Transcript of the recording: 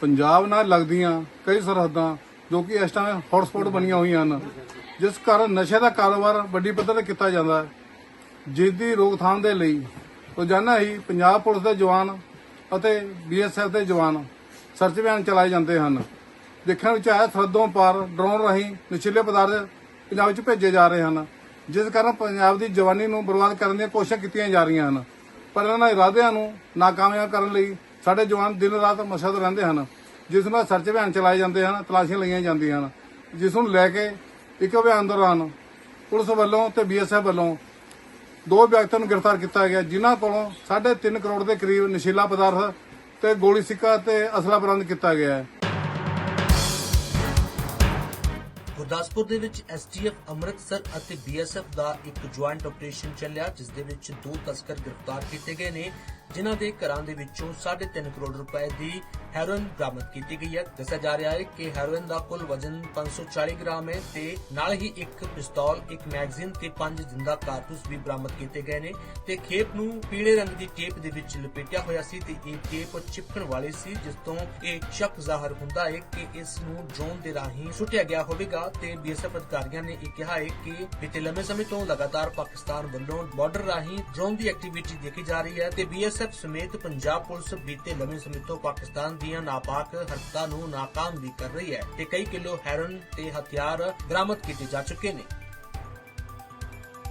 ਪੰਜਾਬ ਨਾਲ ਲੱਗਦੀਆਂ ਕਈ ਸਰਹੱਦਾਂ ਜੋ ਕਿ ਇਸ ਟਾਈਮ ਹੌਟਸਪੌਟ ਬਣੀਆਂ ਹੋਈਆਂ ਹਨ, ਜਿਸ ਕਾਰਨ ਨਸ਼ੇ ਦਾ ਕਾਰੋਬਾਰ ਵੱਡੀ ਪੱਧਰ ਤੇ ਕੀਤਾ ਜਾਂਦਾ ਹੈ। ਜਿਸ ਦੀ ਰੋਕਥਾਮ ਦੇ ਲਈ ਰੋਜ਼ਾਨਾ ਹੀ ਪੰਜਾਬ ਪੁਲਿਸ ਦੇ ਜਵਾਨ ਅਤੇ ਬੀਐਸਐਫ ਦੇ ਜਵਾਨ ਸਰਚ ਅਭਿਆਨ ਚਲਾਏ ਜਾਂਦੇ ਹਨ। ਦੇਖਣ ਵਿੱਚ ਆਇਆ ਸਰਹੱਦੋਂ ਪਾਰ ਡਰੋਨ ਰਾਹੀਂ ਨਸ਼ੀਲੇ ਪਦਾਰਥ ਪੰਜਾਬ ਵਿੱਚ ਭੇਜੇ ਜਾ ਰਹੇ ਹਨ, ਜਿਸ ਕਾਰਨ ਪੰਜਾਬ ਦੀ ਜਵਾਨੀ ਨੂੰ ਬਰਬਾਦ ਕਰਨ ਦੀਆਂ ਕੋਸ਼ਿਸ਼ਾਂ ਕੀਤੀਆਂ ਜਾ ਰਹੀਆਂ ਹਨ। ਪਰ ਇਹਨਾਂ ਇਰਾਦਿਆਂ ਨੂੰ ਨਾਕਾਮਯਾਬ ਕਰਨ ਲਈ ਸਾਡੇ ਜਵਾਨ ਦਿਨ ਰਾਤ ਮਸ਼ਹਦ ਰਹਿੰਦੇ ਹਨ, ਜਿਸ ਨਾਲ ਸਰਚ ਅਭਿਆਨ ਚਲਾਏ ਜਾਂਦੇ ਹਨ, ਤਲਾਸ਼ੀਆਂ ਲਈਆਂ ਜਾਂਦੀਆਂ ਹਨ, ਜਿਸ ਨੂੰ ਲੈ ਕੇ ਇੱਕ ਅਭਿਆਨ ਦੌਰਾਨ ਪੁਲਿਸ ਵੱਲੋਂ ਤੇ ਬੀਐਸਐਫ ਵੱਲੋਂ ਦੋ ਵਿਅਕਤੀਆਂ ਨੂੰ ਗ੍ਰਿਫਤਾਰ ਕੀਤਾ ਗਿਆ, ਜਿਨ੍ਹਾਂ ਕੋਲੋਂ 3.5 ਕਰੋੜ ਦੇ ਕਰੀਬ ਨਸ਼ੀਲਾ ਪਦਾਰਥ ਤੇ ਗੋਲੀ ਸਿੱਕਾ ਤੇ ਅਸਲਾ ਬਰਾਮਦ ਕੀਤਾ ਗਿਆ ਹੈ। ਗੁਰਦਾਸਪੁਰ ਦੇ ਵਿੱਚ ਐਸਟੀਐਫ, ਅੰਮ੍ਰਿਤਸਰ ਅਤੇ ਬੀਐਸਐਫ ਦਾ ਇੱਕ ਜੁਆਇੰਟ ਆਪਰੇਸ਼ਨ ਚੱਲਿਆ, ਜਿਸ ਦੇ ਵਿੱਚ ਦੋ ਤਸਕਰ ਗ੍ਰਿਫਤਾਰ ਕੀਤੇ ਗਏ ਨੇ। ਜਿਨ੍ਹਾਂ ਦੇ ਘਰਾਂ ਦੇ ਵਿੱਚੋਂ 3.5 ਕਰੋੜ ਰੁਪਏ ਦੀ ਹੈਰੋਇਨ ਬਰਾਮਦ ਕੀਤੀ ਗਈ ਹੈ। ਦੱਸਿਆ ਜਾ ਰਿਹਾ ਹੈ ਕਿ ਹੈਰੋਇਨ ਦਾ ਕੁੱਲ ਵਜ਼ਨ 540 ਗ੍ਰਾਮ ਹੈ ਤੇ ਨਾਲ ਹੀ ਇੱਕ ਪਿਸਤੌਲ, ਇੱਕ ਮੈਗਜ਼ੀਨ ਤੇ ਪੰਜ ਜ਼ਿੰਦਾ ਕਾਰਤੂਸ ਵੀ ਬਰਾਮਦ ਕੀਤੇ ਗਏ ਨੇ ਤੇ ਖੇਪ ਨੂੰ ਪੀਲੇ ਰੰਗ ਦੀ ਟੇਪ ਦੇ ਵਿੱਚ ਲਪੇਟਿਆ ਹੋਇਆ ਸੀ ਤੇ ਇਹ ਟੇਪ ਚਿਪਕਣ ਵਾਲੀ ਸੀ, ਜਿਸ ਤੋਂ ਇਹ ਸ਼ੱਕ ਜ਼ਾਹਰ ਹੁੰਦਾ ਹੈ ਕਿ ਇਸ ਨੂੰ ਡਰੋਨ ਦੇ ਰਾਹੀਂ ਸੁੱਟਿਆ ਗਿਆ ਹੋਵੇਗਾ ਤੇ ਬੀਐਸਐਫ ਅਧਿਕਾਰੀਆਂ ਨੇ ਇਹ ਕਿਹਾ ਹੈ ਕਿ ਬੀਤੇ ਲੰਮੇ ਸਮੇਂ ਤੋਂ ਲਗਾਤਾਰ ਪਾਕਿਸਤਾਨ ਵੱਲੋਂ ਬਾਰਡਰ ਰਾਹੀਂ ਡਰੋਨ ਦੀ ਐਕਟੀਵਿਟੀ ਦੇਖੀ ਜਾ ਰਹੀ ਹੈ ਤੇ ਬੀਐਸਐਫ ਸਮੇਤ ਪੰਜਾਬ ਪੁਲਿਸ ਬੀਤੇ ਲੰਮੇ ਸਮੇਂ ਤੋਂ ਪਾਕਿਸਤਾਨ ਦੀਆਂ ਨਾਪਾਕ ਹਰਕਤਾਂ ਨੂੰ ਨਾਕਾਮ ਵੀ ਕਰ ਰਹੀ ਹੈ ਤੇ ਕਈ ਕਿਲੋ ਹੈਰਨ ਤੇ ਹਥਿਆਰ ਬਰਾਮਦ ਕੀਤੇ ਜਾ ਚੁੱਕੇ ਨੇ।